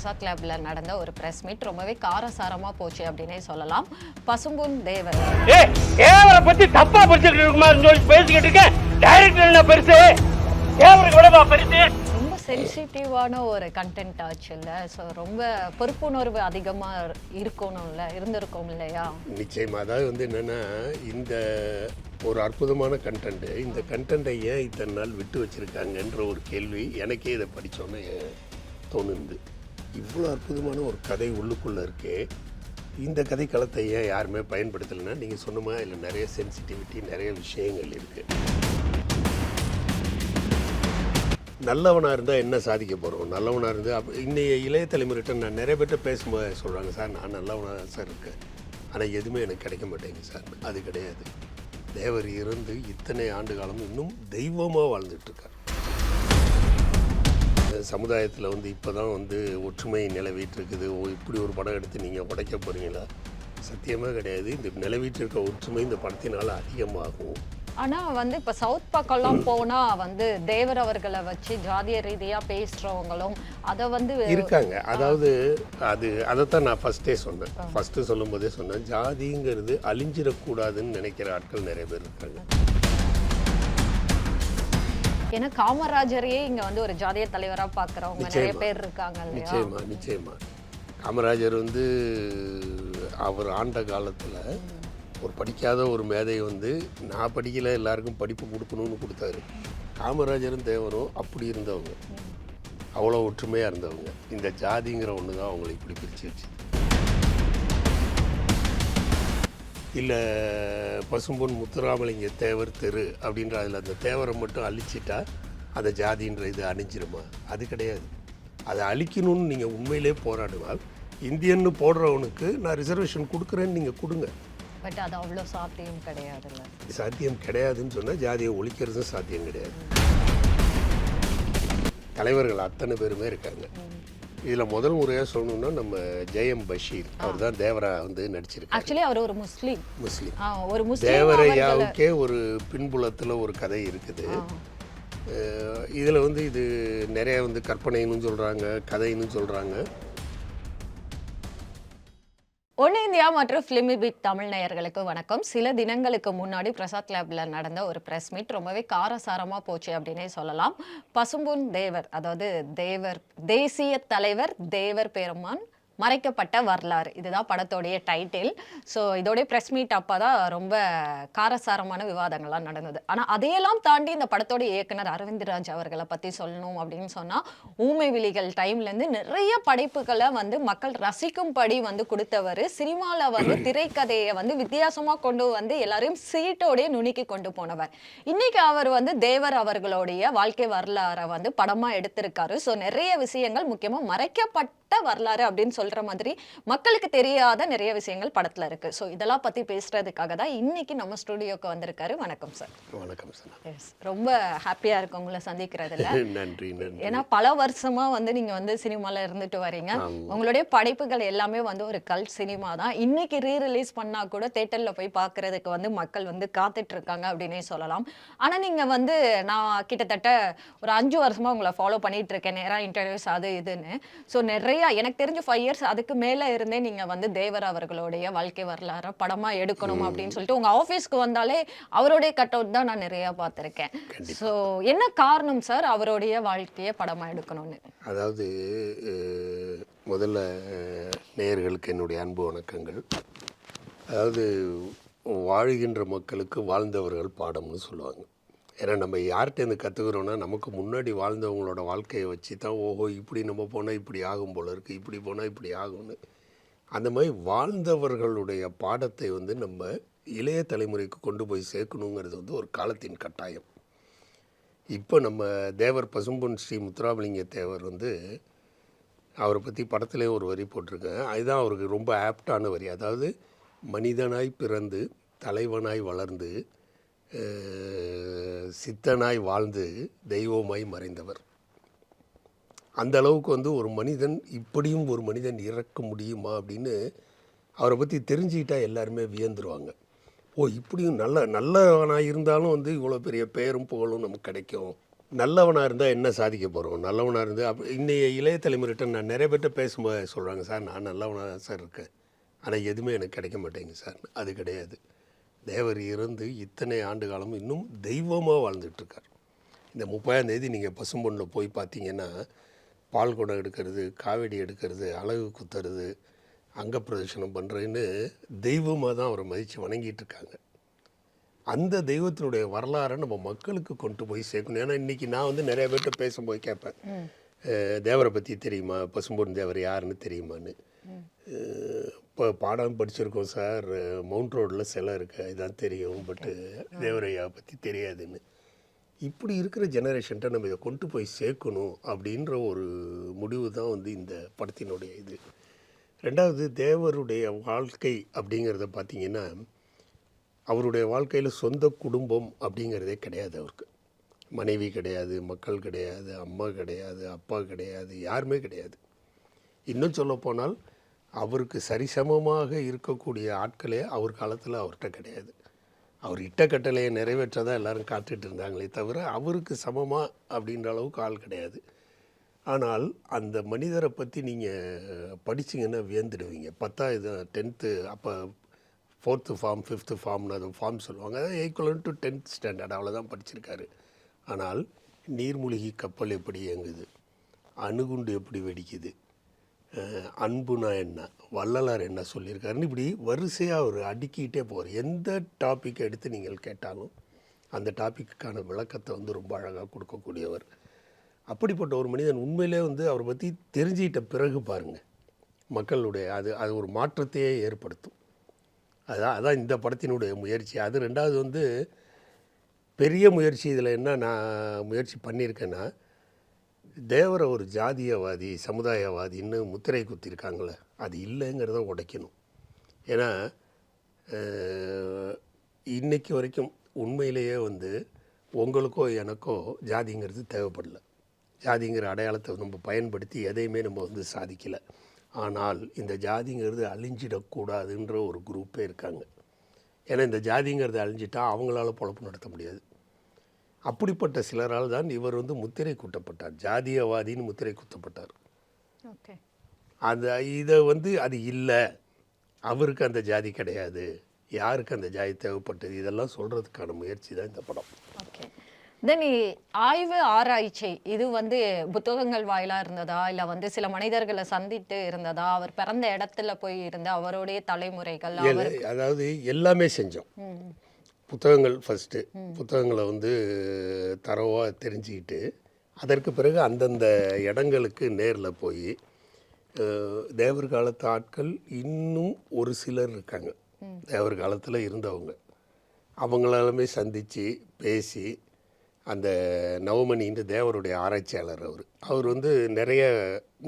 பிரசாத் கிளப்ல நடந்த ஒரு பிரஸ் மீட் ரொம்பவே காரசாரமா போச்சு அப்படின்னே சொல்லலாம். பசும்பொன் தேவர். கேவரை பத்தி தப்பா படிச்சுட்டு இருக்குமான்னு சொல்லி பேசிக்கிட்டு இருக்கேன் டைரக்டர் என்ன பெருசு? கேவருக்கு விடவா பெருசு? ரொம்ப சென்சிட்டிவான ஒரு கண்டென்ட் ஆச்சு இல்ல. ஸோ ரொம்ப பொறுப்புணர்வு அதிகமா இருக்கணும்ல இருந்திருக்கும் இல்லையா? நிச்சயமா. அதாவது வந்து என்னென்னா இந்த ஒரு அற்புதமான கண்டென்ட்டு இந்த கண்டென்ட்டை ஏன் இத்தனை நாள் விட்டு வச்சுருக்காங்கன்ற ஒரு கேள்வி எனக்கே இதை படித்தோன்னே தோணுது. இவ்வளோ அற்புதமான ஒரு கதை உள்ளுக்குள்ளே இருக்கே. இந்த கதை களத்தை ஏன் யாருமே பயன்படுத்தலைன்னா நீங்கள் சொன்னமா இல்லை நிறைய சென்சிட்டிவிட்டி நிறைய விஷயங்கள் இருக்குது நல்லவனாக இருந்தால் என்ன சாதிக்க போகிறோம் நல்லவனாக இருந்தால் அப்போ இன்றைய இளைய தலைமுறைகிட்ட நான் நிறைய பேர்ட்ட பேசும்போது சொல்கிறாங்க சார் நான் நல்லவனாக தான் சார் இருக்கேன். ஆனால் எதுவுமே எனக்கு கிடைக்க மாட்டேங்குது சார். அது கிடையாது. தேவர் இருந்து இத்தனை ஆண்டு காலம் இன்னும் தெய்வமாக வாழ்ந்துட்டுருக்கார் சமுதாயத்தில் வந்து இப்போ தான் வந்து ஒற்றுமை நிலவிட்டு இருக்குது ஓ இப்படி ஒரு படம் எடுத்து நீங்கள் உடைக்க போகிறீங்களா சத்தியமாக கிடையாது. இந்த நிலவிட்டு இருக்க ஒற்றுமை இந்த படத்தினால் அதிகமாகும். ஆனா வந்து இப்ப சவுத் பக்கம்லாம் போனா வந்து தேவர் அவர்களை வச்சு ஜாதிய ரீதியா பேசுறவங்களும் அதை வந்து இருக்காங்க. அதாவது அது அதைத்தான் நான் ஃபஸ்ட்டே சொன்னேன். ஃபஸ்ட்டு சொல்லும்போதே சொன்னேன். ஜாதிங்கிறது அழிஞ்சிடக்கூடாதுன்னு நினைக்கிற ஆட்கள் நிறைய பேர் இருக்காங்க. ஏன்னா காமராஜரையே இங்க வந்து ஒரு ஜாதிய தலைவரா பாக்குறவங்க நிறைய. பேர் இருக்காங்க நிச்சயமா நிச்சயமா. காமராஜர் வந்து அவர் ஆண்ட காலத்தில் ஒரு படிக்காத ஒரு மேதை வந்து நான் படிக்கல எல்லாருக்கும் படிப்பு கொடுக்கணும்னு கொடுத்தாரு. காமராஜரும் தேவரும் அப்படி இருந்தவங்க. அவ்வளோ ஒற்றுமையாக இருந்தவங்க. இந்த ஜாதிங்கிற ஒன்று தான் அவங்களை இப்படி பிரித்து வச்சு இல்லை பசும்பொன் முத்துராமலிங்க தேவர் தெரு அப்படின்ற அதில் அந்த தேவரை மட்டும் அழிச்சிட்டா அந்த ஜாதின்ற இது அணிஞ்சிருமா? அது கிடையாது. அதை அழிக்கணும்னு நீங்கள் உண்மையிலே போராடினால் இந்தியன்னு போடுறவனுக்கு நான் ரிசர்வேஷன் கொடுக்குறேன்னு நீங்கள் கொடுங்க. பட் அது அவ்வளவு சாத்தியம் கிடையாதுல்ல. சாத்தியம் கிடையாதுன்னு சொன்னால் ஜாதியை ஒழிக்கிறதும் சாத்தியம் கிடையாது. தலைவர்கள் அத்தனை பேருமே இருக்காங்க. இதில் முதல் முறையாக சொல்லணும்னா நம்ம ஜெயம் பஷீர். அவர் தான் தேவரா வந்து நடிச்சிருக்காரு. ஆக்சுவலி அவர் ஒரு முஸ்லீம். முஸ்லீம். ஒரு முஸ்லீம் தேவரையாவுக்கே ஒரு பின்புலத்தில் ஒரு கதை இருக்குது. இதில் வந்து இது நிறைய வந்து கற்பனைன்னு சொல்கிறாங்க கதைன்னு சொல்கிறாங்க ஒன் இந்தியா மற்றும் ஃபிலிமி பீட் தமிழ் நேயர்களுக்கு வணக்கம். சில தினங்களுக்கு முன்னாடி பிரசாத் லேப்ல நடந்த ஒரு பிரஸ் மீட் ரொம்பவே காரசாரமாக போச்சு அப்படின்னே சொல்லலாம். பசும்பொன் தேவர் அதாவது தேவர் தேசிய தலைவர் தேவர் பெருமான் மறைக்கப்பட்ட வரலாறு. இதுதான் படத்தோடைய டைட்டில் ஸோ இதோடைய ப்ரெஸ் மீட் அப்போ தான் ரொம்ப காரசாரமான விவாதங்கள்லாம் நடந்தது. ஆனால் அதையெல்லாம் தாண்டி இந்த படத்தோட இயக்குனர் அரவிந்த்ராஜ் அவர்களை பற்றி சொல்லணும் அப்படின்னு சொன்னால் ஊமை விழிகள் டைம்லேருந்து நிறைய படைப்புகளை வந்து மக்கள் ரசிக்கும்படி வந்து கொடுத்தவர். சினிமாவில் வந்து திரைக்கதையை வந்து வித்தியாசமாக கொண்டு வந்து எல்லாரையும் சீட்டோடைய நுணுக்கி கொண்டு போனவர். இன்னைக்கு அவர் வந்து தேவர் அவர்களுடைய வாழ்க்கை வரலாறை வந்து படமாக எடுத்திருக்காரு. ஸோ நிறைய விஷயங்கள் முக்கியமாக மறைக்கப்பட்ட வரலாறு அப்படின்னு சொல்லி சொல்ற மாதிரி மக்களுக்கு தெரியாத நிறைய விஷயங்கள் படத்துல இருக்கு. ஸோ இதெல்லாம் பத்தி பேசுறதுக்காக தான் இன்னைக்கு நம்ம ஸ்டுடியோக்கு வந்திருக்காரு. வணக்கம் சார் வணக்கம் சார் எஸ் ரொம்ப ஹாப்பியா இருக்கு உங்களை சந்திக்கிறதுல. நன்றி ஏன்னா பல வருஷமா வந்து நீங்க வந்து சினிமால இருந்துட்டு வரீங்க. உங்களுடைய படைப்புகள் எல்லாமே வந்து ஒரு கல்ட் சினிமா தான். இன்னைக்கு ரீ ரிலீஸ் பண்ணா கூட தேட்டர்ல போய் பார்க்கிறதுக்கு வந்து மக்கள் வந்து காத்துட்டு இருக்காங்க அப்படின்னே சொல்லலாம். ஆனா நீங்க வந்து நான் கிட்டத்தட்ட ஒரு அஞ்சு வருஷமா உங்களை ஃபாலோ பண்ணிட்டு இருக்கேன் நேரா இன்டர்வியூஸ் அது இதுன்னு. ஸோ நிறைய எனக்கு தெரிஞ்ச ஃபைவ் இயர்ஸ் அதுக்கு மேல இருந்தே நீங்க வந்து தேவர் அவர்களுடைய வாழ்க்கை வரலாறு படமா எடுக்கணும் அப்படின்னு சொல்லிட்டு உங்க ஆஃபீஸ்க்கு வந்தாலே அவருடைய கட் அவுட் தான் நான் நிறைய பார்த்திருக்கேன். ஸோ என்ன காரணம் சார் அவருடைய வாழ்க்கையை படமா எடுக்கணும்னு? அதாவது முதல்ல நேயர்களுக்கு என்னுடைய அன்பு வணக்கங்கள். அதாவது வாழுகின்ற மக்களுக்கு வாழ்ந்தவர்கள் பாடம்னு சொல்லுவாங்க. ஏன்னா நம்ம யார்கிட்டேருந்து கற்றுக்குறோன்னா நமக்கு முன்னாடி வாழ்ந்தவங்களோட வாழ்க்கையை வச்சு தான் ஓஹோ இப்படி நம்ம போனால் இப்படி ஆகும் போல இருக்குது இப்படி போனால் இப்படி ஆகும்னு. அந்த மாதிரி வாழ்ந்தவர்களுடைய பாடத்தை வந்து நம்ம இளைய தலைமுறைக்கு கொண்டு போய் சேர்க்கணுங்கிறது வந்து ஒரு காலத்தின் கட்டாயம். இப்போ நம்ம தேவர் பசும்பொன் ஸ்ரீ முத்துராமலிங்க தேவர் வந்து அவரை பற்றி படத்துலேயே ஒரு வரி போட்டிருக்கேன் அதுதான் அவருக்கு ரொம்ப ஆப்டான வரி. அதாவது மனிதனாய் பிறந்து தலைவனாய் வளர்ந்து சித்தனாய் வாழ்ந்து தெய்வமாய் மறைந்தவர். அந்த அளவுக்கு வந்து ஒரு மனிதன் இப்படியும் ஒரு மனிதன் இறக்க முடியுமா அப்படின்னு அவரை பற்றி தெரிஞ்சுக்கிட்டா எல்லாருமே வியந்துருவாங்க. ஓ இப்படியும் நல்ல நல்லவனாக இருந்தாலும் வந்து இவ்வளோ பெரிய பெயரும் புகழும் நமக்கு கிடைக்கும். நல்லவனாக இருந்தால் என்ன சாதிக்க போகிறோம் நல்லவனாக இருந்து அப் இன்றைய இளைய தலைமுறைகிட்ட நான் நிறைய பேர்கிட்ட பேசும்போது சொல்கிறாங்க சார் நான் நல்லவனாக தான் சார் இருக்கேன். ஆனால் எதுவுமே எனக்கு கிடைக்க மாட்டேங்குது சார். அது கிடையாது. தேவர் இருந்து இத்தனை ஆண்டு காலம் இன்னும் தெய்வமாக வாழ்ந்துட்டுருக்கார். இந்த முப்பதாம் தேதி நீங்கள் பசும்பொன்னில் போய் பார்த்தீங்கன்னா பால் குடம் எடுக்கிறது காவடி எடுக்கிறது அழகு குத்துறது அங்க பிரதர்ஷனம் பண்ணுறேன்னு தெய்வமாக தான் அவரை மதித்து வணங்கிட்டு இருக்காங்க அந்த தெய்வத்தினுடைய வரலாறை நம்ம மக்களுக்கு கொண்டு போய் சேர்க்கணும். ஏன்னா இன்றைக்கி நான் வந்து நிறைய பேர்கிட்ட பேசும்போது கேட்பேன். தேவரை பற்றி தெரியுமா? பசும்பொன் தேவர் யாருன்னு தெரியுமான்னு? இப்போ பாடம் படிச்சிருக்கோம் சார். மவுண்ட் ரோடில் சிலை இருக்கு. இதுதான் தெரியும். பட்டு தேவரையா பற்றி தெரியாதுன்னு. இப்படி இருக்கிற ஜெனரேஷன்கிட்ட நம்ம இதை கொண்டு போய் சேர்க்கணும் அப்படின்ற ஒரு முடிவு தான் வந்து இந்த படத்தினுடைய இது. ரெண்டாவது தேவருடைய வாழ்க்கை அப்படிங்கிறத பார்த்தீங்கன்னா அவருடைய வாழ்க்கையில் சொந்த குடும்பம் அப்படிங்கிறதே கிடையாது அவருக்கு. மனைவி கிடையாது மக்கள் கிடையாது அம்மா கிடையாது அப்பா கிடையாது யாருமே கிடையாது. இன்னும் சொல்லப்போனால் அவருக்கு சரிசமமாக இருக்கக்கூடிய ஆட்களே அவர் காலத்தில் அவர்கிட்ட கிடையாது. அவர் இட்ட கட்டளையை நிறைவேற்ற எல்லாரும் காத்துட்டு இருந்தாங்களே தவிர அவருக்கு சமமாக அப்படின்ற அளவுக்கு ஆள் கிடையாது. ஆனால் அந்த மனிதரை பற்றி நீங்கள் படிச்சீங்கன்னா வியந்துடுவீங்க. பத்தா இது டென்த்து அப்போ ஃபோர்த்து ஃபார்ம் ஃபிஃப்த்து ஃபார்ம்னு அது ஃபார்ம் சொல்லுவாங்க. அதான் ஈக்குவலன் டு டென்த் ஸ்டாண்டர்ட் அவ்வளோதான் படிச்சிருக்காரு. ஆனால் நீர்மூழ்கி கப்பல் எப்படி இயங்குது? அணுகுண்டு எப்படி வெடிக்குது? அன்புனா என்ன? வள்ளலார் என்ன சொல்லியிருக்காருன்னு இப்படி வரிசையாக அவர் அடுக்கிக்கிட்டே போகிறார் எந்த டாபிக் எடுத்து நீங்கள் கேட்டாலும் அந்த டாப்பிக்கான விளக்கத்தை வந்து ரொம்ப அழகாக கொடுக்கக்கூடியவர். அப்படிப்பட்ட ஒரு மனிதன் உண்மையிலே வந்து அவரை பற்றி தெரிஞ்சுக்கிட்ட பிறகு பாருங்கள் மக்களுடைய அது அது ஒரு மாற்றத்தையே ஏற்படுத்தும். அதான் அதான் இந்த படத்தினுடைய முயற்சி. அது ரெண்டாவது வந்து பெரிய முயற்சி. இதில் என்ன நான் முயற்சி பண்ணியிருக்கேன்னா தேவரை ஒரு ஜாதியவாதி சமுதாயவாதின்னு முத்திரை குத்திருக்காங்களே அது இல்லைங்கிறத உடைக்கணும். ஏன்னா இன்றைக்கு வரைக்கும் உண்மையிலேயே வந்து உங்களுக்கோ எனக்கோ ஜாதிங்கிறது தேவைப்படல. ஜாதிங்கிற அடையாளத்தை நம்ம பயன்படுத்தி எதையுமே நம்ம வந்து சாதிக்கலை. ஆனால் இந்த ஜாதிங்கிறது அழிஞ்சிடக்கூடாதுன்ற ஒரு குரூப்பே இருக்காங்க. ஏன்னா இந்த ஜாதிங்கிறது அழிஞ்சிட்டா அவங்களால பொழப்பு நடத்த முடியாது. அப்படிப்பட்ட சிலரால் தான் இவர் வந்து முத்திரை குட்டப்பட்டார். ஜாதியவாதின்னு முத்திரை குத்தப்பட்டார். ஓகே. அந்த இதை வந்து அது இல்லை. அவருக்கு அந்த ஜாதி கிடையாது. யாருக்கு அந்த ஜாதி தேவைப்பட்டது? இதெல்லாம் சொல்கிறதுக்கான முயற்சி தான் இந்த படம். ஓகே. தென் ஆய்வு ஆராய்ச்சி இது வந்து புத்தகங்கள் வாயிலா இருந்ததா? இல்ல வந்து சில மனிதர்களை சந்தித்து இருந்ததா? அவர் பிறந்த இடத்துல போய் இருந்த அவருடைய தலைமுறைகள் அதாவது எல்லாமே செஞ்சோம். புத்தகங்கள் ஃபஸ்ட்டு புத்தகங்களை வந்து தரவாக தெரிஞ்சுக்கிட்டு அதற்கு பிறகு அந்தந்த இடங்களுக்கு நேரில் போய் தேவர் காலத்து ஆட்கள் இன்னும் ஒரு சிலர் இருக்காங்க. தேவர் காலத்தில் இருந்தவங்க. அவங்களாலுமே சந்தித்து பேசி அந்த நவமணின்ற தேவருடைய ஆராய்ச்சியாளர் அவர். அவர் வந்து நிறைய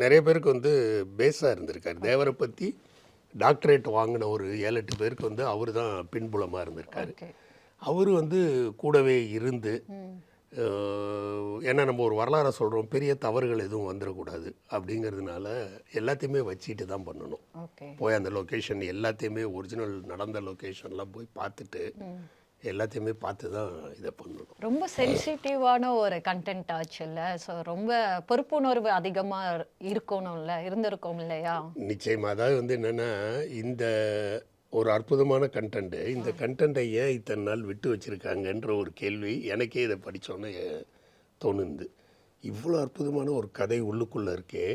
நிறைய பேருக்கு வந்து பேஸாக இருந்திருக்கார். தேவரை பற்றி டாக்டரேட் வாங்கின ஒரு ஏழு எட்டு பேருக்கு வந்து அவர் தான் பின்புலமாக இருந்திருக்காரு அவர் வந்து கூடவே இருந்து ஏன்னா நம்ம ஒரு வரலாறை சொல்கிறோம் பெரிய தவறுகள் எதுவும் வந்துடக்கூடாது அப்படிங்கிறதுனால எல்லாத்தையுமே வச்சுட்டு தான் பண்ணணும். போய் அந்த லொக்கேஷன் எல்லாத்தையுமே ஒரிஜினல் நடந்த லொக்கேஷன்லாம் போய் பார்த்துட்டு எல்லாத்தையுமே பார்த்து தான் இதை பண்ணணும். ரொம்ப சென்சிட்டிவான ஒரு கண்டென்ட் ஆச்சுல்ல? ஸோ ரொம்ப பொறுப்புணர்வு அதிகமா இருக்கணும்ல? இருந்திருக்கும் இல்லையா? நிச்சயமாக அதாவது வந்து என்னென்னா இந்த ஒரு அற்புதமான கண்டென்ட்டு இந்த கண்டென்ட்டை ஏன் இத்தனை நாள் விட்டு வச்சுருக்காங்கன்ற ஒரு கேள்வி எனக்கே இதை படித்தோன்னே தோணுது. இவ்வளோ அற்புதமான ஒரு கதை உள்ளுக்குள்ளே இருக்கே.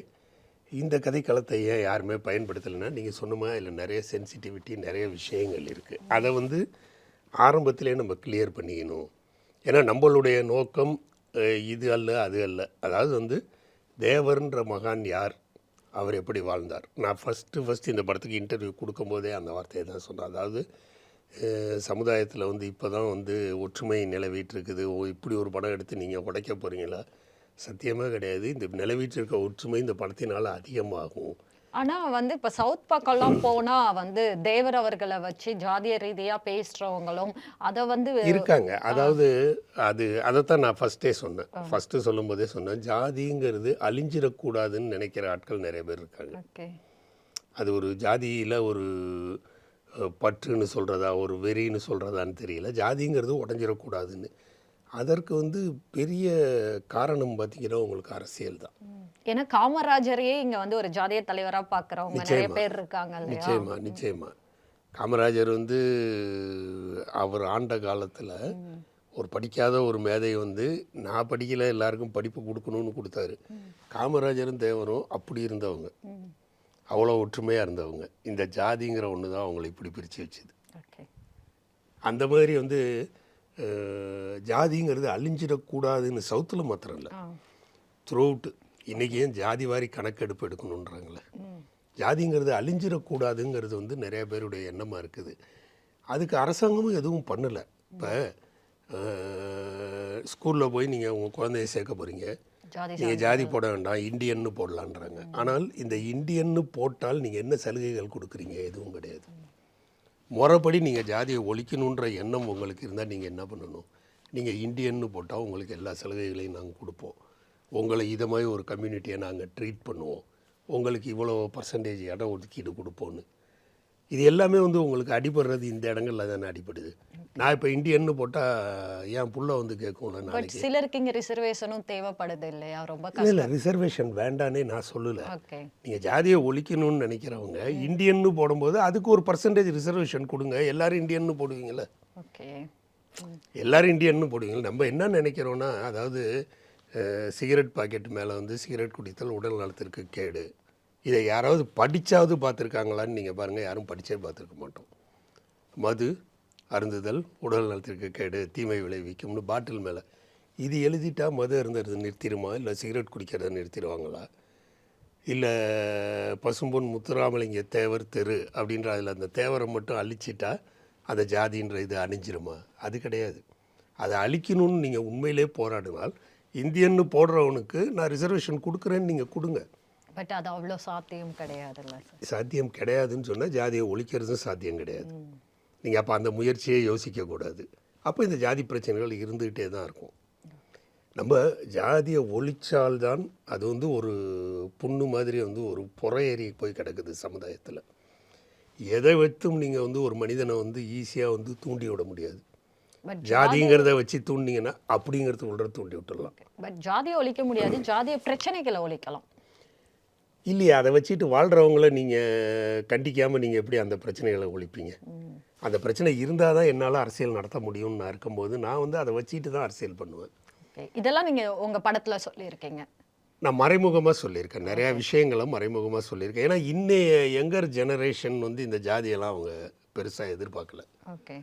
இந்த கதை களத்தை ஏன் யாருமே பயன்படுத்தலைன்னா நீங்கள் சொன்னமா இதில் நிறைய சென்சிட்டிவிட்டி நிறைய விஷயங்கள் இருக்குது அதை வந்து ஆரம்பத்திலே நம்ம கிளியர் பண்ணிக்கணும். ஏன்னா நம்மளுடைய நோக்கம் இது அல்ல அது அல்ல. அதாவது வந்து தேவர்ன்ற மகான் யார்? அவர் எப்படி வாழ்ந்தார்? நான் ஃபஸ்ட்டு ஃபஸ்ட்டு இந்த படத்துக்கு இன்டர்வியூ கொடுக்கும்போதே அந்த வார்த்தையை தான் சொன்னேன். அதாவது சமுதாயத்தில் வந்து இப்போ தான் வந்து ஒற்றுமை நிலவிட்டுருக்குது. ஓ இப்படி ஒரு படம் எடுத்து நீங்கள் உடைக்க போகிறீங்களா சத்தியமாக கிடையாது. இந்த நிலவிட்டு இருக்க ஒற்றுமை இந்த படத்தினால் அதிகமாகும். ஆனா வந்து இப்ப சவுத் பக்கம்லாம் போனா வந்து தேவர் அவர்களை வச்சு ஜாதிய ரீதியா பேசுறவங்களும் அத வந்து இருக்காங்க. அதாவது அது அதைத்தான் நான் ஃபஸ்ட்டே சொன்னேன். ஃபஸ்ட்டு சொல்லும்போதே சொன்னேன். ஜாதிங்கிறது அழிஞ்சிடக்கூடாதுன்னு நினைக்கிற ஆட்கள் நிறைய பேர் இருக்காங்க. அது ஒரு ஜாதியில் ஒரு பற்றுன்னு சொல்கிறதா ஒரு வெறின்னு சொல்கிறதான்னு தெரியல. ஜாதிங்கிறது உடஞ்சிடக்கூடாதுன்னு. அதற்கு வந்து பெரிய காரணம் பார்த்தீங்கன்னா உங்களுக்கு அரசியல் தான். ஏன்னா காமராஜரையே இங்க வந்து ஒரு ஜாதிய தலைவரா பாக்குறவங்க நிறைய. பேர் இருக்காங்க நிச்சயமா நிச்சயமா. காமராஜர் வந்து அவர் ஆண்ட காலத்தில் ஒரு படிக்காத ஒரு மேதை வந்து நான் படிக்கல எல்லாருக்கும் படிப்பு கொடுக்கணும்னு கொடுத்தாரு. காமராஜரும் தேவரும் அப்படி இருந்தவங்க. அவ்வளோ ஒற்றுமையாக இருந்தவங்க. இந்த ஜாதிங்கிற ஒன்று தான் அவங்களை இப்படி பிரித்து வச்சுது. ஓகே. அந்த மாதிரி வந்து ஜாதிங்கிறது அழிஞ்சிடக்கூடாதுன்னு சவுத்தில் மாத்திரம் இல்லை. த்ரூ அவுட் இன்றைக்கி ஏன் ஜாதி வாரி கணக்கெடுப்பு எடுக்கணுன்றாங்களே ஜாதிங்கிறது அழிஞ்சிடக்கூடாதுங்கிறது வந்து நிறைய பேருடைய எண்ணமாக இருக்குது. அதுக்கு அரசாங்கமும் எதுவும் பண்ணலை. இப்போ ஸ்கூலில் போய் நீங்கள் உங்கள் குழந்தைய சேர்க்க போகிறீங்க நீங்கள் ஜாதி போட வேண்டாம் இந்தியன்னு போடலான்றாங்க. ஆனால் இந்த இந்தியன்னு போட்டால் நீங்கள் என்ன சலுகைகள் கொடுக்குறீங்க? எதுவும் கிடையாது. முறைப்படி நீங்கள் ஜாதியை ஒழிக்கணுன்ற எண்ணம் உங்களுக்கு இருந்தால் நீங்கள் என்ன பண்ணணும்? நீங்கள் இந்தியன்னு போட்டால் உங்களுக்கு எல்லா சலுகைகளையும் நாங்கள் கொடுப்போம். உங்களை இதை மாதிரி ஒரு கம்யூனிட்டியை நாங்கள் ட்ரீட் பண்ணுவோம். உங்களுக்கு இவ்வளோ பர்சன்டேஜ் இடம் ஒதுக்கீடு கொடுப்போன்னு இது எல்லாமே வந்து உங்களுக்கு அடிபடுறது இந்த இடங்கள்ல தானே அடிபடுது. நான் இப்போ இந்தியன்னு போட்டால் என் புள்ள வந்து கேட்கும்ல நாளைக்கு. சிலருக்கு இங்க ரிசர்வேஷனும் தேவைப்படுது இல்லையா? ரொம்ப இல்லை ரிசர்வேஷன் வேண்டானே நான் சொல்லலை. நீங்கள் ஜாதியை ஒழிக்கணும்னு நினைக்கிறவங்க இந்தியன்னு போடும்போது அதுக்கு ஒரு பர்சன்டேஜ் ரிசர்வேஷன் கொடுங்க. எல்லாரும் இந்தியன்னு போடுவீங்களே ஓகே எல்லாரும் இந்தியன்னு போடுவீங்க நம்ம என்ன நினைக்கிறோன்னா அதாவது சிகரெட் பாக்கெட் மேலே வந்து சிகரெட் குடித்தல் உடல் நலத்திற்கு கேடு. இதை யாராவது படித்தாவது பார்த்துருக்காங்களான்னு நீங்கள் பாருங்கள் யாரும் படித்தே பார்த்துருக்க மாட்டோம். மது அருந்துதல் உடல் நலத்திற்கு கேடு தீமை விளைவிக்கும்னு பாட்டில் மேலே. இது எழுதிட்டா மது அருந்துறது நிறுத்திடுமா? இல்லை சிகரெட் குடிக்கிறத நிறுத்திடுவாங்களா? இல்லை பசும்பொன் முத்துராமலிங்க தேவர் தெரு அப்படின்ற அதில் அந்த தேவரை மட்டும் அழிச்சிட்டா அந்த ஜாதின்ற இது அணிஞ்சிருமா? அது கிடையாது. அதை அழிக்கணும்னு நீங்கள் உண்மையிலே போராடினால் இந்தியன்னு போடுறவனுக்கு நான் ரிசர்வேஷன் கொடுக்குறேன்னு நீங்கள் கொடுங்க. பட் அது அவ்வளோ சாத்தியம் கிடையாதுல்ல சார். சாத்தியம் கிடையாதுன்னு சொன்னால் ஜாதியை ஒழிக்கிறதும் சாத்தியம் கிடையாது. நீங்கள் அப்போ அந்த முயற்சியே யோசிக்கக்கூடாது. அப்போ இந்த ஜாதி பிரச்சனைகள் இருந்துக்கிட்டே தான் இருக்கும். நம்ம ஜாதியை ஒழிச்சால்தான் அது வந்து ஒரு புண்ணு மாதிரி வந்து ஒரு புறையேறி போய் கிடக்குது சமுதாயத்தில். எதை வைத்தும் நீங்கள் வந்து ஒரு மனிதனை வந்து ஈஸியாக வந்து தூண்டி விட முடியாது. ஜாதிங்கிறத வச்சு தூண்டிங்கன்னா அப்படிங்கிறது உள்ள தூண்டி விட்டுடலாம். பட் ஜாதியை ஒழிக்க முடியாது ஜாதிய பிரச்சனைகளை ஒழிக்கலாம். இல்லையா அதை வச்சுட்டு வாழ்கிறவங்கள நீங்கள் கண்டிக்காமல் நீங்கள் எப்படி அந்த பிரச்சனைகளை ஒழிப்பீங்க? அந்த பிரச்சனை இருந்தால் தான் என்னால் அரசியல் நடத்த முடியும்னு நான் இருக்கும்போது நான் வந்து அதை வச்சுட்டு தான் அரசியல் பண்ணுவேன். இதெல்லாம் நீங்க உங்க படத்துல சொல்லியிருக்கீங்க. நான் மறைமுகமாக சொல்லியிருக்கேன். நிறையா விஷயங்களை மறைமுகமாக சொல்லியிருக்கேன். ஏன்னா இன்னைய யங்கர் ஜெனரேஷன் வந்து இந்த ஜாதியெல்லாம் அவங்க பெருசாக எதிர்பார்க்கல. ஓகே.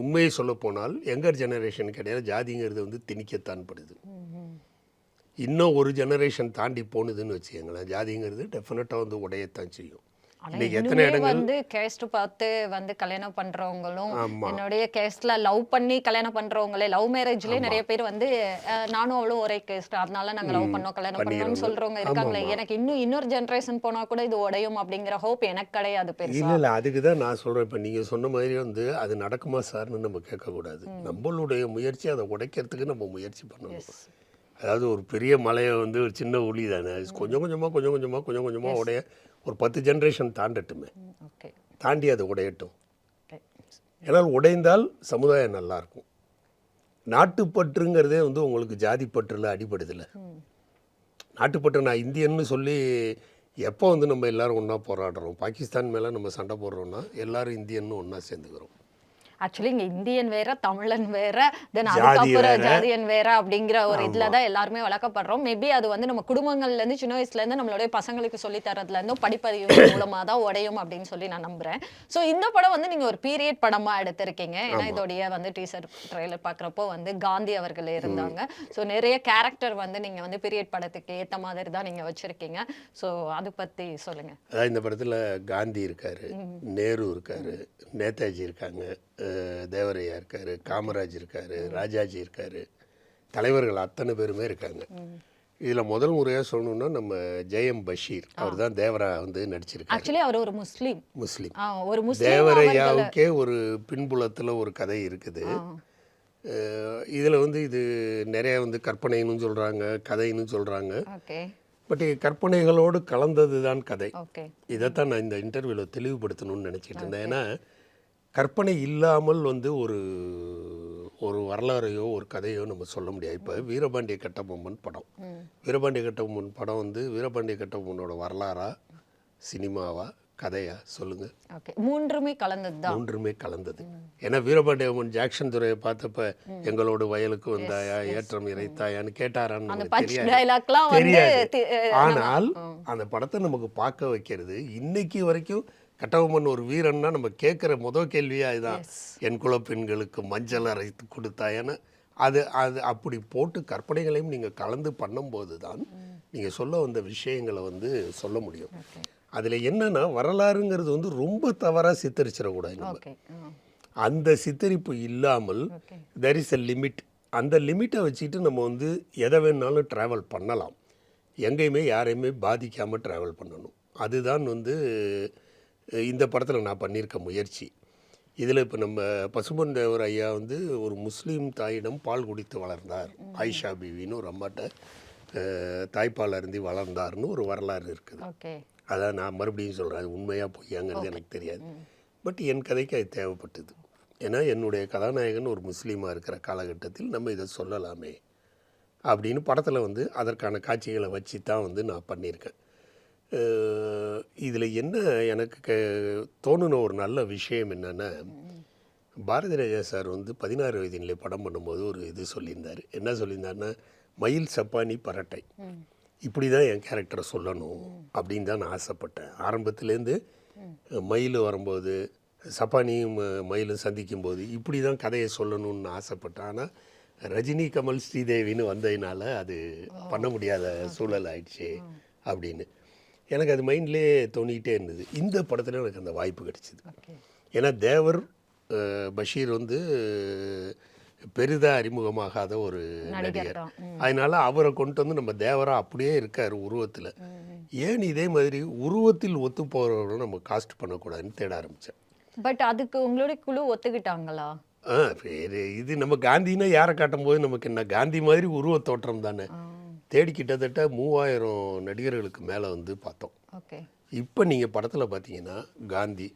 உண்மையை சொல்லப்போனால் யங்கர் ஜெனரேஷன் கிடையாது ஜாதிங்கிறது வந்து திணிக்கத்தான் படுது. இன்னும் ஒரு ஜெனரேஷன் தாண்டி போணுதுன்னு வச்சுக்கோங்களேன். ஜாதிங்கிறது டெஃபினட்டாக வந்து உடையத்தான் செய்யும். வந்து கேஸ்ட் பார்த்து வந்து கல்யாணம் பண்றவங்களும். என்னுடைய கேஸ்ட்ல லவ் பண்ணி கல்யாணம் பண்றவங்களே லவ் மேரேஜ்லயே நிறைய பேர் வந்து நானும் அவளும் ஒரே கேஸ்ட் அதனால நாங்க லவ் பண்ணோம் கல்யாணம் பண்ணோம்னு. சொல்றவங்க இருக்காங்களே. எனக்கு இன்னும் இன்னொரு ஜெனரேஷன் போனா கூட இது உடையும் அப்படிங்கிற ஹோப் எனக்கு கிடையாது பெருசா. இல்லை இல்லை. அதுக்கு தான் நான் சொல்கிறேன் இப்போ நீங்கள் சொன்ன மாதிரி வந்து அது நடக்குமா சார்னு நம்ம கேட்கக்கூடாது. நம்மளுடைய முயற்சி அதை உடைக்கிறதுக்கு நம்ம முயற்சி பண்ணணும். அதாவது ஒரு பெரிய மலையை வந்து ஒரு சின்ன ஒளி தானே? அது கொஞ்சம் கொஞ்சமாக கொஞ்சம் கொஞ்சமாக கொஞ்சம் கொஞ்சமாக உடைய ஒரு பத்து ஜென்ரேஷன் தாண்டட்டுமே. தாண்டி அதை உடையட்டும். ஏன்னால் உடைந்தால் சமுதாயம் நல்லா இருக்கும் நாட்டுப்பற்றுங்கிறதே வந்து உங்களுக்கு ஜாதி பற்றுல அடிபடுதில்ல நாட்டுப்பற்று நான் இந்தியன்னு சொல்லி எப்போ வந்து நம்ம எல்லாரும் ஒன்றா போராடுறோம்? பாகிஸ்தான் மேலே நம்ம சண்டை போடுறோம்னா எல்லாரும் இந்தியன்னு ஒன்றா சேர்ந்துக்கிறோம். ஆக்சுவலி இங்க இந்தியன் வேற தமிழன் வேற தென் அதுக்கப்புறம். ஜாதியன் வேற அப்படிங்கிற ஒரு இதுல தான் எல்லாருமே வளர்க்கப்படுறோம். மேபி அது வந்து நம்ம குடும்பங்கள்ல இருந்து சின்ன வயசுல இருந்து நம்மளுடைய பசங்களுக்கு சொல்லி தரதுல இருந்தும் படிப்பறிவு மூலமா தான் உடையும் அப்படின்னு சொல்லி நான் நம்புறேன். சோ இந்த படம் வந்து நீங்க ஒரு பீரியட் படமா எடுத்திருக்கீங்க. ஏன்னா இதோடைய வந்து டீசர் ட்ரெய்லர் பாக்குறப்போ வந்து காந்தி அவர்கள் இருந்தாங்க. சோ நிறைய கேரக்டர் வந்து நீங்க வந்து பீரியட் படத்துக்கு ஏத்த மாதிரி தான் நீங்க வச்சிருக்கீங்க. சோ அது பத்தி சொல்லுங்க. அதாவது இந்த படத்தில் காந்தி இருக்கார் நேரு இருக்கார் நேதாஜி இருக்காங்க. தேவரையா இருக்கார் காமராஜ் இருக்கார் ராஜாஜி இருக்கார். தலைவர்கள் அத்தனை பேருமே இருக்காங்க. இதில் முதல் முறையாக சொல்லணும்னா நம்ம ஜெயம் பஷீர். அவர் தான் தேவரா வந்து நடிச்சிருக்காரு. ஆக்சுவலி அவர் ஒரு முஸ்லீம். முஸ்லீம். ஒரு தேவரையாவுக்கே ஒரு பின்புலத்தில் ஒரு கதை இருக்குது. இதில் வந்து இது நிறைய வந்து கற்பனைன்னு சொல்கிறாங்க கதைன்னு சொல்கிறாங்க பட் கற்பனைகளோடு கலந்தது தான் கதை இதைத்தான் நான் இந்த இன்டர்வியூவில் தெளிவுபடுத்தணும்னு நினச்சிட்டு இருந்தேன். ஏன்னா கற்பனை இல்லாமல் வந்து ஒரு ஒரு வரலாறையோ ஒரு கதையோ நம்ம சொல்ல முடியாது. இப்போ வீரபாண்டிய கட்டபொம்மன் படம். வீரபாண்டிய கட்டபொம்மன் படம் வந்து வீரபாண்டிய கட்டபொம்மனோட வரலாறா சினிமாவா கதையா சொல்லுங்க. ஓகே. மூன்றுமே கலந்தது தான் மூன்றுமே கலந்தது. ஏன்னா வீரபாண்டியம்மன் ஜாக்சன் துறையை பார்த்தப்ப எங்களோட வயலுக்கு வந்தாயா ஏற்றம் இறைத்தாயான்னு கேட்டாரான்னு தெரியாது. ஆனால் அந்த படத்தை நமக்கு பார்க்க வைக்கிறது இன்னைக்கு வரைக்கும் கட்டபொம்மன் ஒரு வீரன்னா நம்ம கேட்குற முதல் கேள்வியா இதுதான் என் குல பெண்களுக்கு மஞ்சள் அரைத்து கொடுத்தாயன்னு அது அது அப்படி போட்டு கற்பனைகளையும் நீங்கள் கலந்து பண்ணும்போது தான் நீங்கள் சொல்ல வந்த விஷயங்களை வந்து சொல்ல முடியும். அதில் என்னன்னா வரலாறுங்கிறது வந்து ரொம்ப தவறாக சித்தரிச்சிடக்கூடாது நம்ம. அந்த சித்தரிப்பு இல்லாமல் தெர் இஸ் a லிமிட் அந்த லிமிட்டை வச்சுக்கிட்டு நம்ம வந்து எதை வேணாலும் ட்ராவல் பண்ணலாம். எங்கேயுமே யாரையுமே பாதிக்காமல் ட்ராவல் பண்ணணும். அதுதான் வந்து இந்த படத்தில் நான் பண்ணியிருக்க முயற்சி. இதில் இப்போ நம்ம பசும்பொன் தேவர் ஐயா வந்து ஒரு முஸ்லீம் தாயிடம் பால் குடித்து வளர்ந்தார். ஆயிஷா பீவின்னு ஒரு அம்மாட்ட தாய்ப்பால் அருந்தி வளர்ந்தார்னு ஒரு வரலாறு இருக்குது. அதான் நான் மறுபடியும் சொல்கிறேன் அது உண்மையாக பொய்யாங்கிறது எனக்கு தெரியாது. பட் என் கதைக்கு அது தேவைப்பட்டது. ஏன்னா என்னுடைய கதாநாயகன் ஒரு முஸ்லீமாக இருக்கிற காலகட்டத்தில் நம்ம இதை சொல்லலாமே. அப்படின்னு படத்தில் வந்து அதற்கான காட்சிகளை வச்சு தான் வந்து நான் பண்ணியிருக்கேன். இதில் என்ன எனக்கு க தோணுன ஒரு நல்ல விஷயம் என்னென்னா பாரதி ராஜா சார் வந்து பதினாறு வயதினிலே படம் பண்ணும்போது ஒரு இது சொல்லியிருந்தார். என்ன சொல்லியிருந்தாருன்னா மயில் சப்பானி பரட்டை. இப்படி தான் என் கேரக்டரை சொல்லணும் அப்படின்னு தான் நான் ஆசைப்பட்டேன். ஆரம்பத்துலேருந்து மயில் வரும்போது சப்பானியும் மயிலும் சந்திக்கும் போது இப்படி தான் கதையை சொல்லணும்னு ஆசைப்பட்டேன். ஆனால் ரஜினி கமல் ஸ்ரீதேவின்னு வந்ததுனால அது பண்ண முடியாத சூழல் ஆயிடுச்சு அப்படின்னு. எனக்கு அது மைண்ட்லேயே தோணிக்கிட்டே இருந்தது. இந்த படத்தில் எனக்கு அந்த வாய்ப்பு கிடைச்சிது. ஏன்னா தேவர் பஷீர் வந்து பெரிதாக அறிமுகமாகாத ஒரு நடிகர். அதனால அவரை கொண்டு வந்து நம்ம தேவரா அப்படியே இருக்கார் உருவத்தில். ஏன் இதே மாதிரி உருவத்தில் ஒத்து போகிறவரை நம்ம காஸ்ட் பண்ணக்கூடாதுன்னு தேட ஆரம்பித்தேன் பட் அதுக்கு உங்களுடைய குழு ஒத்துக்கிட்டாங்களா? இது நம்ம காந்தின்னா யாரை காட்டும் போது நமக்கு என்ன காந்தி மாதிரி உருவ தோற்றம் தானே. தேடி கிட்டத்தட்ட மூவாயிரம் நடிகர்களுக்கு மேலே வந்து பார்த்தோம். ஓகே. இப்போ நீங்கள் படத்தில் பார்த்தீங்கன்னா காந்தி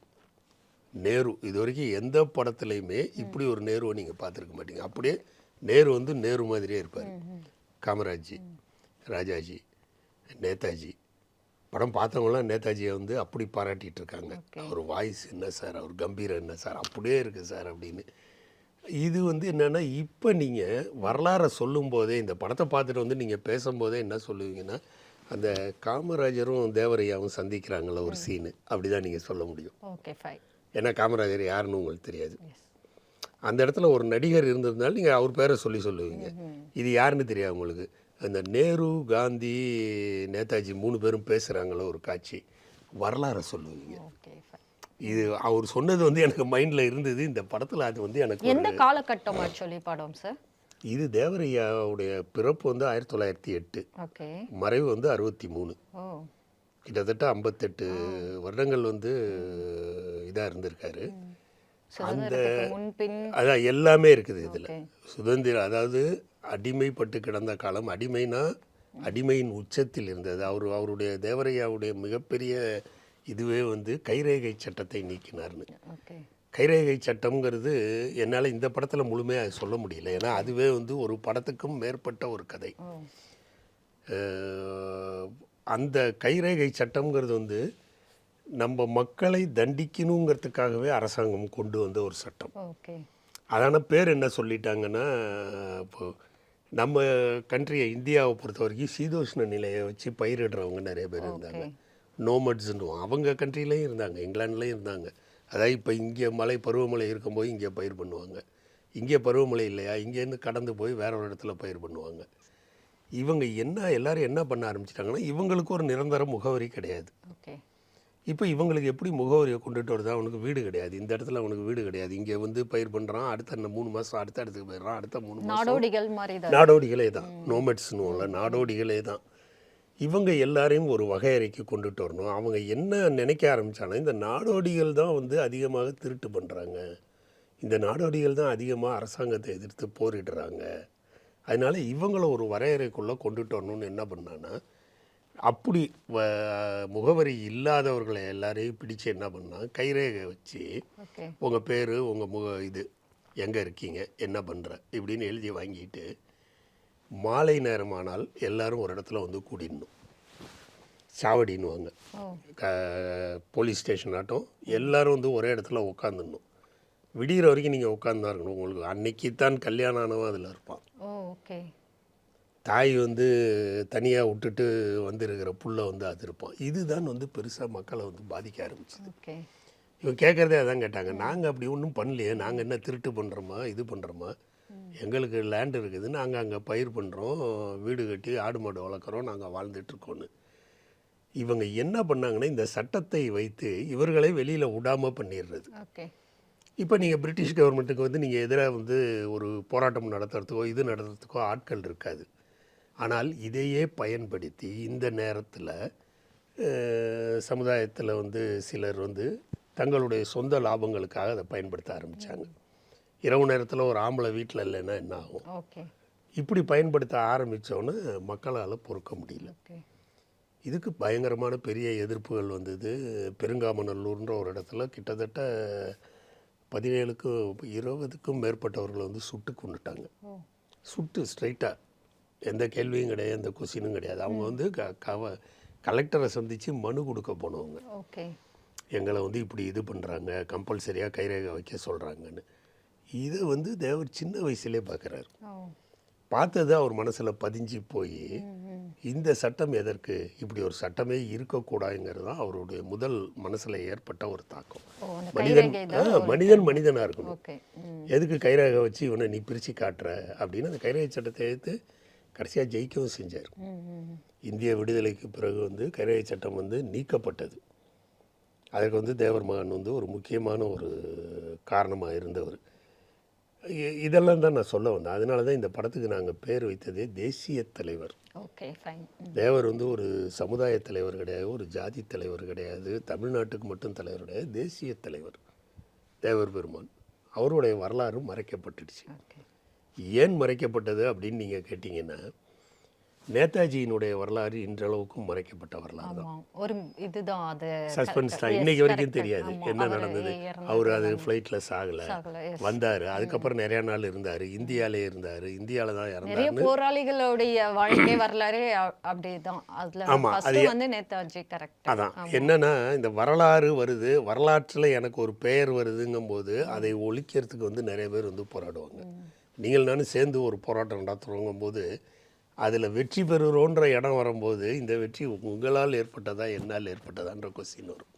நேரு இது வரைக்கும் எந்த படத்துலையுமே இப்படி ஒரு நேருவை நீங்கள் பார்த்துருக்க மாட்டீங்க. அப்படியே நேரு வந்து நேரு மாதிரியே இருப்பார். காமராஜ் ராஜாஜி நேதாஜி. படம் பார்த்தவங்களாம் நேதாஜியை வந்து அப்படி பாராட்டிட்டு இருக்காங்க. அவர் வாய்ஸ் என்ன சார்? அவர் கம்பீரம் என்ன சார்? அப்படியே இருக்குது சார் அப்படின்னு. இது வந்து என்னென்னா இப்போ நீங்கள் வரலாறை சொல்லும்போதே இந்த படத்தை பார்த்துட்டு வந்து நீங்கள் பேசும்போதே என்ன சொல்லுவீங்கன்னா அந்த காமராஜரும் தேவரையாவும் சந்திக்கிறாங்கள ஒரு சீனு. அப்படி தான் நீங்கள் சொல்ல முடியும். Okay fine. ஏன்னா காமராஜர் யாருன்னு உங்களுக்கு தெரியாது. அந்த இடத்துல ஒரு நடிகர் இருந்திருந்தாலும் நீங்கள் அவர் பேரை சொல்லி சொல்லுவீங்க. இது யாருன்னு தெரியாது உங்களுக்கு. அந்த நேரு காந்தி நேதாஜி மூணு பேரும் பேசுகிறாங்களோ ஒரு காட்சி. வரலாறை சொல்லுவீங்க. இது அவர் சொன்னது வந்து எனக்கு மைண்டில் இருந்தது. இந்த படத்தில் அது வந்து எனக்கு எந்த காலகட்டம் ஆக்சுவலி படம் சார்? இது தேவரையாவுடைய பிறப்பு வந்து ஆயிரத்தி தொள்ளாயிரத்தி எட்டு. மறைவு வந்து அறுபத்தி மூணு. கிட்டத்தட்ட ஐம்பத்தெட்டு வருடங்கள் வந்து இதாக இருந்திருக்காரு. முன்பின் அதான் எல்லாமே இருக்குது இதில். சுதந்திரம் அதாவது அடிமைப்பட்டு கிடந்த காலம் அடிமைனா அடிமையின் உச்சத்தில் இருந்தது. அவர் அவருடைய தேவரையாவுடைய மிகப்பெரிய இதுவே வந்து கைரேகை சட்டத்தை நீக்கினார்னு. கைரேகை சட்டம்ங்கிறது என்னால் இந்த படத்தில் முழுமையாக சொல்ல முடியல. ஏன்னா அதுவே வந்து ஒரு படத்துக்கும் மேற்பட்ட ஒரு கதை. அந்த கைரேகை சட்டம்ங்கிறது வந்து நம்ம மக்களை தண்டிக்கணுங்கிறதுக்காகவே அரசாங்கம் கொண்டு வந்த ஒரு சட்டம். அதான பேர் என்ன சொல்லிட்டாங்கன்னா இப்போ நம்ம கண்ட்ரியை இந்தியாவை பொறுத்த வரைக்கும் சீதோஷ்ண நிலையை வச்சு பயிரிடுறவங்க நிறைய பேர் இருந்தாங்க. நோமட்ஸ்ன்னுவோம். அவங்க கண்ட்ரிலையும் இருந்தாங்க இங்கிலாந்துலேயும் இருந்தாங்க. அதாவது இப்போ இங்கே மழை பருவமழை இருக்கும்போது இங்கே பயிர் பண்ணுவாங்க. இங்கே பருவமழை இல்லையா? இங்கேருந்து கடந்து போய் வேற ஒரு இடத்துல பயிர் பண்ணுவாங்க. இவங்க என்ன எல்லாரும் என்ன பண்ண ஆரம்பிச்சிட்டாங்கன்னா இவங்களுக்கு ஒரு நிரந்தர முகவரி கிடையாது. ஓகே. இப்போ இவங்களுக்கு எப்படி முகவரியை கொண்டுட்டு வருது அவனுக்கு வீடு கிடையாது. இந்த இடத்துல அவனுக்கு வீடு கிடையாது. இங்கே வந்து பயிர் பண்ணுறான் அடுத்த மூணு மாதம் அடுத்த இடத்துக்கு போயிடுறான் அடுத்த மூணு மாதம் நாடோடிகள் நாடோடிகளே தான். நோமெட்ஸ்னுவோம்ல நாடோடிகளே தான். இவங்க எல்லாரையும் ஒரு வகையறைக்கு கொண்டுட்டு வரணும். அவங்க என்ன நினைக்க ஆரம்பிச்சாங்கன்னா இந்த நாடோடிகள் தான் வந்து அதிகமாக திருட்டு பண்ணுறாங்க இந்த நாடோடிகள் தான் அதிகமாக அரசாங்கத்தை எதிர்த்து போரிடுறாங்க. அதனால இவங்கள ஒரு வரையறைக்குள்ளே கொண்டுட்டு வரணும்னு என்ன பண்ணான்னா அப்படி வ- முகவரி இல்லாதவர்களை எல்லாரையும் பிடிச்சு என்ன பண்ணா கைரேகை வச்சு உங்கள் பேர் உங்கள் முக இது எங்கே இருக்கீங்க என்ன பண்ணுற இப்படின்னு எழுதி வாங்கிட்டு மாலை நேரமானால் எல்லாரும் ஒரு இடத்துல வந்து கூடிடணும். சாவடின்னுவாங்க. க போலீஸ் ஸ்டேஷன் ஆட்டம் எல்லாரும் வந்து ஒரே இடத்துல உட்காந்துடணும் விடிகிற வரைக்கும் நீங்கள் உட்காந்து இருக்கணும். உங்களுக்கு அன்னைக்கு தான் கல்யாணம் ஆனவன் அதில் இருப்பான். ஓகே. தாய் வந்து தனியாக விட்டுட்டு வந்திருக்கிற புள்ள வந்து அது இருப்பான். இதுதான் வந்து பெருசாக மக்களை வந்து பாதிக்க ஆரம்பிச்சுது. இவன் கேட்குறதே அதான் கேட்டாங்க. நாங்கள் அப்படி ஒன்றும் பண்ணலையே. நாங்கள் என்ன திருட்டு பண்ணுறோமா இது பண்ணுறோமா எங்களுக்கு லேண்ட் இருக்குது நாங்கள் அங்கே பயிர் பண்ணுறோம் வீடு கட்டி ஆடு மாடு வளர்க்குறோம் நாங்கள் வாழ்ந்துட்டுருக்கோன்னு இவங்க என்ன பண்ணாங்கன்னா இந்த சட்டத்தை வைத்து இவர்களை வெளியில் விடாமல் பண்ணிடுறது. இப்போ நீங்கள் பிரிட்டிஷ் கவர்மெண்ட்டுக்கு வந்து நீங்கள் எதிராக வந்து ஒரு போராட்டம் நடத்துறதுக்கோ இது நடத்துறதுக்கோ ஆட்கள் இருக்காது. ஆனால் இதையே பயன்படுத்தி இந்த நேரத்தில் சமுதாயத்தில் வந்து சிலர் வந்து தங்களுடைய சொந்த லாபங்களுக்காக அதை பயன்படுத்த ஆரம்பித்தாங்க இரவு நேரத்தில் ஒரு ஆம்பளை வீட்டில் இல்லைன்னா என்ன ஆகும்? ஓகே. இப்படி பயன்படுத்த ஆரம்பித்தோன்னு மக்களால் பொறுக்க முடியல. இதுக்கு பயங்கரமான பெரிய எதிர்ப்புகள் வந்தது. பெருங்காமநல்லூர்ன்ற ஒரு இடத்துல கிட்டத்தட்ட பதினேழுக்கும் இருபதுக்கும் மேற்பட்டவர்களை வந்து சுட்டு கொண்டுட்டாங்க சுட்டு ஸ்ட்ரைட்டாக எந்த கேள்வியும் கிடையாது எந்த கொஸ்டினும் கிடையாது. அவங்க வந்து க கவ கலெக்டரை சந்தித்து மனு கொடுக்க போனவங்க. எங்களை வந்து இப்படி இது பண்ணுறாங்க கம்பல்சரியாக கைரேகை வைக்க சொல்கிறாங்கன்னு இதை வந்து தேவர் சின்ன வயசுலேயே பார்க்குறாரு. பார்த்தது அவர் மனசில் பதிஞ்சு போய் இந்த சட்டம் எதற்கு? இப்படி ஒரு சட்டமே இருக்கக்கூடாதுங்கிறது தான் அவருடைய முதல் மனசில் ஏற்பட்ட ஒரு தாக்கம். மனிதன் ஆ, மனிதன் மனிதனாக இருக்கணும். எதுக்கு கைரேகை வச்சு இவனை நீ பிரித்து காட்டுற? அப்படின்னு அந்த கைரேகை சட்டத்தை எடுத்து கடைசியாக ஜெயிக்கவும் செஞ்சார். இந்திய விடுதலைக்கு பிறகு வந்து கைரேகை சட்டம் வந்து நீக்கப்பட்டது. அதற்கு வந்து தேவர் மகன் வந்து ஒரு முக்கியமான ஒரு காரணமாக இருந்தவர். இதெல்லாம் தான் நான் சொல்ல வந்தேன். அதனால தான் இந்த படத்துக்கு நாங்கள் பேர் வைத்ததே தேசிய தலைவர். ஓகே ஃபைன் தேவர் வந்து ஒரு சமுதாய தலைவர் கிடையாது ஒரு ஜாதி தலைவர் கிடையாது தமிழ்நாட்டுக்கு மட்டும் தலைவர் கிடையாது தேசிய தலைவர். தேவர் பெருமான். அவருடைய வரலாறு மறைக்கப்பட்டுடுச்சு. ஏன் மறைக்கப்பட்டது அப்படின்னு நீங்கள் கேட்டிங்கன்னா நேதாஜியினுடைய வரலாறு இன்றளவுக்கும் மறைக்கப்பட்ட வரலாறு தான். ஆமாம். ஒரு இதுதான் அது. சஸ்பென்ஸ் தான். இன்னைக்கு வரைக்கும். தெரியாது. என்ன நடந்தது? அவர் அது ஃப்ளைட்டில் சாகலை. வந்தார். அதுக்கப்புறம் நிறைய நாள் இருந்தார். இந்தியாவிலே இருந்தார். இந்தியாவில் தான் இறந்தார் போராளிகளுடைய வாழ்க்கை வரலாறே அப்படிதான் அதுல ஆமா, ஃபர்ஸ்ட் அது- வந்து நேதாஜி கரெக்ட் அதான். என்னன்னா இந்த வரலாறு வருது. வரலாற்றில் எனக்கு ஒரு பெயர் வருதுங்கும்போது அதை ஒழிக்கிறதுக்கு வந்து நிறைய பேர் வந்து போராடுவாங்க. நீங்கள் நானும் சேர்ந்து ஒரு போராட்டம் நடத்துகிறோங்கும் போது அதில் வெற்றி பெறுகிறோன்ற இடம் வரும்போது இந்த வெற்றி உங்களால் ஏற்பட்டதா என்னால் ஏற்பட்டதான்ற கொஸ்டின் வரும்.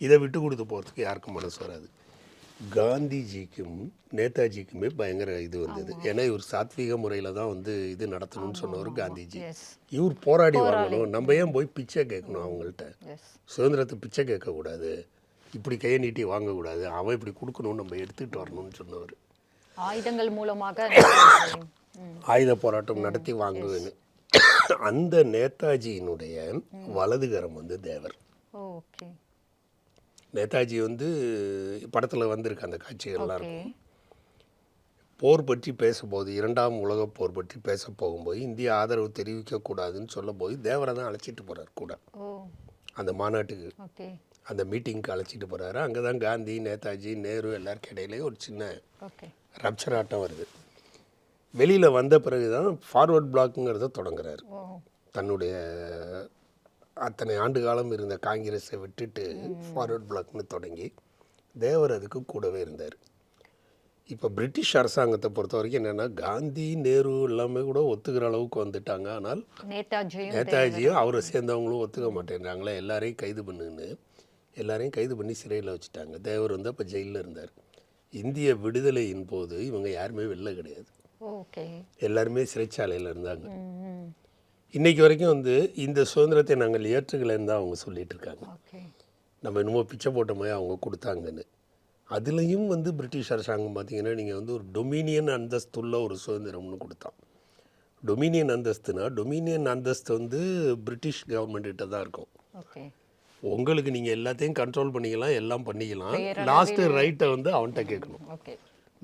இதை விட்டு கொடுத்து போகிறதுக்கு யாருக்கும் மனசு வராது. காந்திஜிக்கும் நேதாஜிக்குமே பயங்கர இது வந்தது. ஏன்னா இவர் சாத்வீக முறையில் தான் வந்து இது நடத்தணும்னு சொன்னவர் காந்திஜி. இவர் போராடி வாங்கணும். நம்ம ஏன் போய் பிச்சை கேட்கணும் அவங்கள்ட்ட? சுதந்திரத்தை பிச்சை கேட்கக்கூடாது. இப்படி கையை நீட்டி வாங்கக்கூடாது. அவன் இப்படி கொடுக்கணும் நம்ம எடுத்துகிட்டு வரணும்னு சொன்னவர். ஆயுதங்கள் மூலமாக ஆயுத போராட்டம் நடத்தி வாங்குவேன்னு. அந்த நேதாஜியினுடைய வலதுகரம் வந்து தேவர். நேதாஜி வந்து படத்தில் வந்திருக்கு அந்த காட்சிகள்லாம் இருக்கும். போர் பற்றி பேசும்போது இரண்டாம் உலகப் போர் பற்றி பேச போகும்போது இந்திய ஆதரவு தெரிவிக்கக்கூடாதுன்னு சொல்லும்போது தேவரை தான் அழைச்சிட்டு போகிறார் கூட. அந்த மாநாட்டுக்கு. அந்த மீட்டிங்க்கு அழைச்சிட்டு போகிறாரு அங்கே தான் காந்தி நேதாஜி நேரு எல்லாருக்கும் இடையிலேயே ஒரு சின்ன ரப்சர் ஆட்டம் வருது. வெளியில் வந்த பிறகு தான் ஃபார்வர்ட் பிளாக்குங்கிறத தொடங்குறாரு தன்னுடைய அத்தனை ஆண்டு காலம் இருந்த காங்கிரஸை விட்டுட்டு ஃபார்வர்ட் பிளாக்னு தொடங்கி தேவர் அதுக்கு கூடவே இருந்தார். இப்போ பிரிட்டிஷ் அரசாங்கத்தை பொறுத்த வரைக்கும் என்னென்னா காந்தி நேரு எல்லாமே கூட ஒத்துக்கிற அளவுக்கு வந்துட்டாங்க. ஆனால் நேதாஜியும் அவரை சேர்ந்தவங்களும் ஒத்துக்க மாட்டேன்றாங்களே. எல்லாரையும் கைது பண்ணுன்னு எல்லாரையும் கைது பண்ணி சிறையில் வச்சுட்டாங்க. தேவர் வந்து அப்போ ஜெயிலில் இருந்தார். இந்திய விடுதலையின் போது இவங்க யாருமே வெளில கிடையாது. எல்லாருமே சிறைச்சாலையில் இருந்தாங்க. இன்னைக்கு வரைக்கும் வந்து இந்த சுதந்திரத்தை நாங்கள் ஏற்றுக்கலைன்னு தான் அவங்க சொல்லிட்டு இருக்காங்க. நம்ம என்னமோ பிச்சை போட்ட மாதிரி அவங்க கொடுத்தாங்கன்னு. அதுலேயும் வந்து பிரிட்டிஷ் அரசாங்கம் பார்த்தீங்கன்னா நீங்கள் வந்து ஒரு டொமினியன் அந்தஸ்துள்ள ஒரு சுதந்திரம்னு கொடுத்தான். டொமினியன் அந்தஸ்துனா டொமினியன் அந்தஸ்து வந்து பிரிட்டிஷ் கவர்மெண்ட்டிட்ட தான் இருக்கும். உங்களுக்கு நீங்கள் எல்லாத்தையும் கண்ட்ரோல் பண்ணிக்கலாம் எல்லாம் பண்ணிக்கலாம். லாஸ்ட்டு ரைட்டை வந்து அவன்கிட்ட கேட்கணும். ஓகே.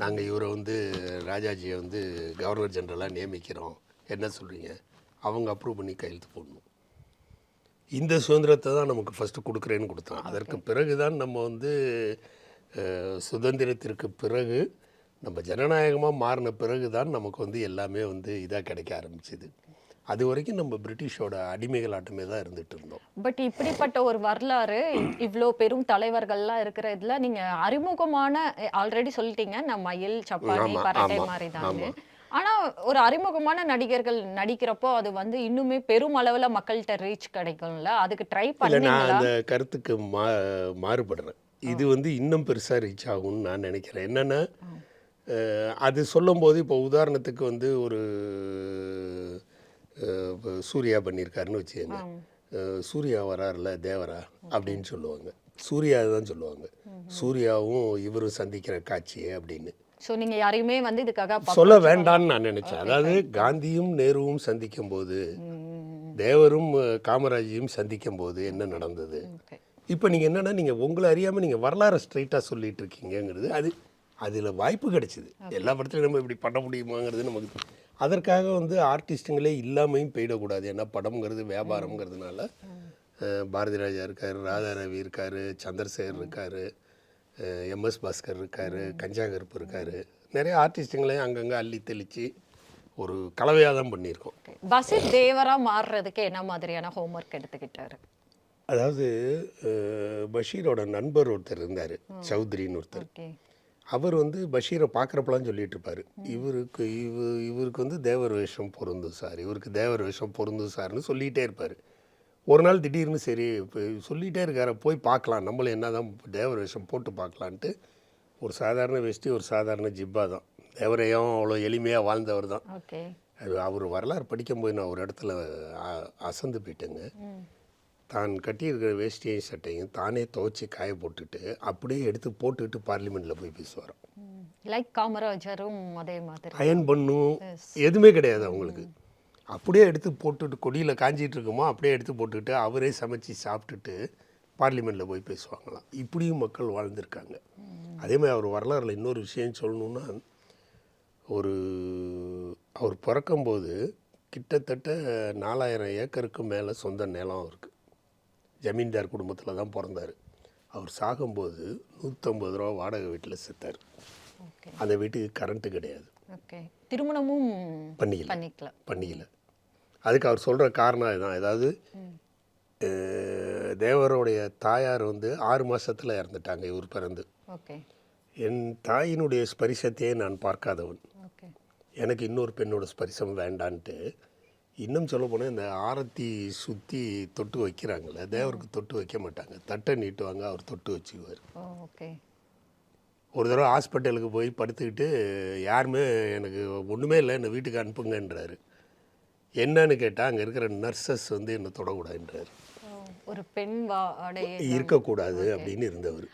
நாங்கள் இவரை வந்து ராஜாஜியை வந்து கவர்னர் ஜென்ரலாக நியமிக்கிறோம். என்ன சொல்கிறீங்க அவங்க அப்ரூவ் பண்ணி கையெழுத்து போடணும். இந்த சுதந்திரத்தை தான் நமக்கு ஃபஸ்ட்டு கொடுக்குறேன்னு கொடுத்தான் அதற்கு பிறகு தான் நம்ம வந்து சுதந்திரத்திற்கு பிறகு நம்ம ஜனநாயகமாக மாறின பிறகு தான் நமக்கு வந்து எல்லாமே வந்து இதாக கிடைக்க ஆரம்பிச்சுது. அது வரைக்கும் நம்ம பிரிட்டிஷோட அடிமைகளாட்டமே தான் இருந்துட்டு இருந்தோம். பட் இப்படிப்பட்ட ஒரு வரலாறு இவ்வளோ பெரும் தலைவர்கள்லாம் இருக்கிற இதுல நீங்க அறிமுகமான ஆல்ரெடி சொல்லிட்டீங்க நான் மயில் சப்பானி ஆமா, பரட்டை மாதிரி தான் ஆமா. ஆனா ஒரு அறிமுகமான நடிகர்கள் நடிக்கிறப்போ அது வந்து இன்னுமே பெரும் அளவுல மக்கள்கிட்ட ரீச் கிடைக்கும்ல? அதுக்கு ட்ரை இல்லை நான் அந்த கருத்துக்கு மா மாறுபடுறேன். இது வந்து இன்னும் பெருசாக ரீச் ஆகும்னு நான் நினைக்கிறேன். என்னென்னா அது சொல்லும்போது இப்போ உதாரணத்துக்கு வந்து ஒரு இப்ப சூர்யா பண்ணியிருக்காருன்னு வச்சுக்கோங்க. சூர்யா வராருல தேவரா அப்படின்னு சொல்லுவாங்க. சூர்யா தான் சொல்லுவாங்க. சூர்யாவும் இவரும் சந்திக்கிற காட்சியே அப்படின்னு. சோ நீங்க யாரையுமே வந்து இதுக்காக சொல்ல வேண்டாம்னு நான் நினைச்சேன். அதாவது காந்தியும் நேருவும் சந்திக்கும் போது தேவரும் காமராஜையும் சந்திக்கும் போது என்ன நடந்தது. இப்போ நீங்கள் என்னென்னா நீங்கள் உங்களை அறியாமல் நீங்கள் வரலாறு ஸ்ட்ரைட்டாக சொல்லிட்டு இருக்கீங்கங்கிறது அது அதில் வாய்ப்பு கிடைச்சிது. எல்லா படத்துலையும் நம்ம இப்படி பண்ண முடியுமாங்கிறது நமக்கு அதற்காக வந்து ஆர்டிஸ்ட்டுங்களே இல்லாமையும் போயிடக்கூடாது. ஏன்னா படம்ங்கிறது வியாபாரம்ங்கிறதுனால பாரதி ராஜா இருக்கார் ராதா ரவி இருக்கார் சந்திரசேகர் இருக்கார் எம்எஸ் பாஸ்கர் இருக்கார் கஞ்சாகருப்பு இருக்கார். நிறைய ஆர்டிஸ்ட்டுங்களையும் அங்கங்கே அள்ளி தெளித்து ஒரு கலவையாக தான் பண்ணியிருக்கோம். பசித் தேவரா மாறுறதுக்கு என்ன மாதிரியான ஹோம்ஒர்க் எடுத்துக்கிட்டாரு? அதாவது பஷீரோட நண்பர் ஒருத்தர் இருந்தார் சௌத்ரின்னு ஒருத்தர். அவர் வந்து பஷீரை பார்க்குறப்பெல்லாம் சொல்லிட்டு இருப்பார் இவருக்கு இவ இவருக்கு வந்து தேவர் வேஷம் பொருந்தும் சார். இவருக்கு தேவர் வேஷம் பொருந்தும் சார்னு சொல்லிகிட்டே இருப்பார். ஒரு நாள் திடீர்னு சரி இப்போ சொல்லிகிட்டே இருக்கார போய் பார்க்கலாம். நம்மளும் என்ன தான் தேவர் வேஷம் போட்டு பார்க்கலான்ட்டு ஒரு சாதாரண வேஷ்டி ஒரு சாதாரண ஜிப்பா தான். தேவரையும் அவ்வளோ எளிமையாக வாழ்ந்தவர் தான். அது அவர் வரலாறு படிக்கும்போது நான் ஒரு இடத்துல அசந்து போயிட்டேங்க. தான் கட்டியிருக்கிற வேஷ்டியையும் சட்டையும் தானே துவைச்சி காய போட்டுட்டு அப்படியே எடுத்து போட்டுக்கிட்டு பார்லிமெண்ட்டில் போய் பேசுவாராம். லைக் காமராஜரும் அதே மாதிரி அயன் பண்ணும் எதுவுமே கிடையாது அவங்களுக்கு. அப்படியே எடுத்து போட்டுட்டு கொடியில் காஞ்சிட்டு இருக்குமோ அப்படியே எடுத்து போட்டுக்கிட்டு அவரே சமைச்சு சாப்பிட்டுட்டு பார்லிமெண்ட்டில் போய் பேசுவாங்களாம். இப்படியும் மக்கள் வாழ்ந்திருக்காங்க. அதே மாதிரி அவர் வரலாறுல இன்னொரு விஷயம் சொல்லணுன்னா ஒரு அவர் பிறக்கும்போது கிட்டத்தட்ட நாலாயிரம் ஏக்கருக்கு மேலே சொந்த நிலம் அவருக்கு. ஜமீன்தார் குடும்பத்தில் தான் பிறந்தார். அவர் சாகும்போது நூற்றம்பது ரூபா வாடகை வீட்டில் செத்தார். அந்த வீட்டுக்கு கரண்ட்டு கிடையாது. திருமணமும் பண்ணிக்கல. பண்ணிக்கல. பண்ணிக்கல. அதுக்கு அவர் சொல்கிற காரணம் இதுதான் ஏதாவது தேவருடைய தாயார் வந்து ஆறு மாசத்துல இறந்துட்டாங்க இவர் பிறந்து. ஓகே. என் தாயினுடைய ஸ்பரிசத்தையே நான் பார்க்காதவன். எனக்கு இன்னொரு பெண்ணோட ஸ்பரிசம் வேண்டான்ட்டு இன்னும் சொல்ல போனால் இந்த ஆரத்தி சுற்றி தொட்டு வைக்கிறாங்களே தேவருக்கு தொட்டு வைக்க மாட்டாங்க. தட்டை நீட்டுவாங்க அவர் தொட்டு வச்சுக்குவார். ஓகே. ஒரு தடவை ஹாஸ்பிட்டலுக்கு போய் படுத்துக்கிட்டு யாருமே எனக்கு ஒன்றுமே இல்லை என்னை வீட்டுக்கு அனுப்புங்கன்றாரு. என்னன்னு கேட்டால் அங்கே இருக்கிற நர்சஸ் வந்து என்னை தொடக்கூடாதுன்றாரு. ஒரு பெண் இருக்கக்கூடாது அப்படின்னு இருந்தவர்.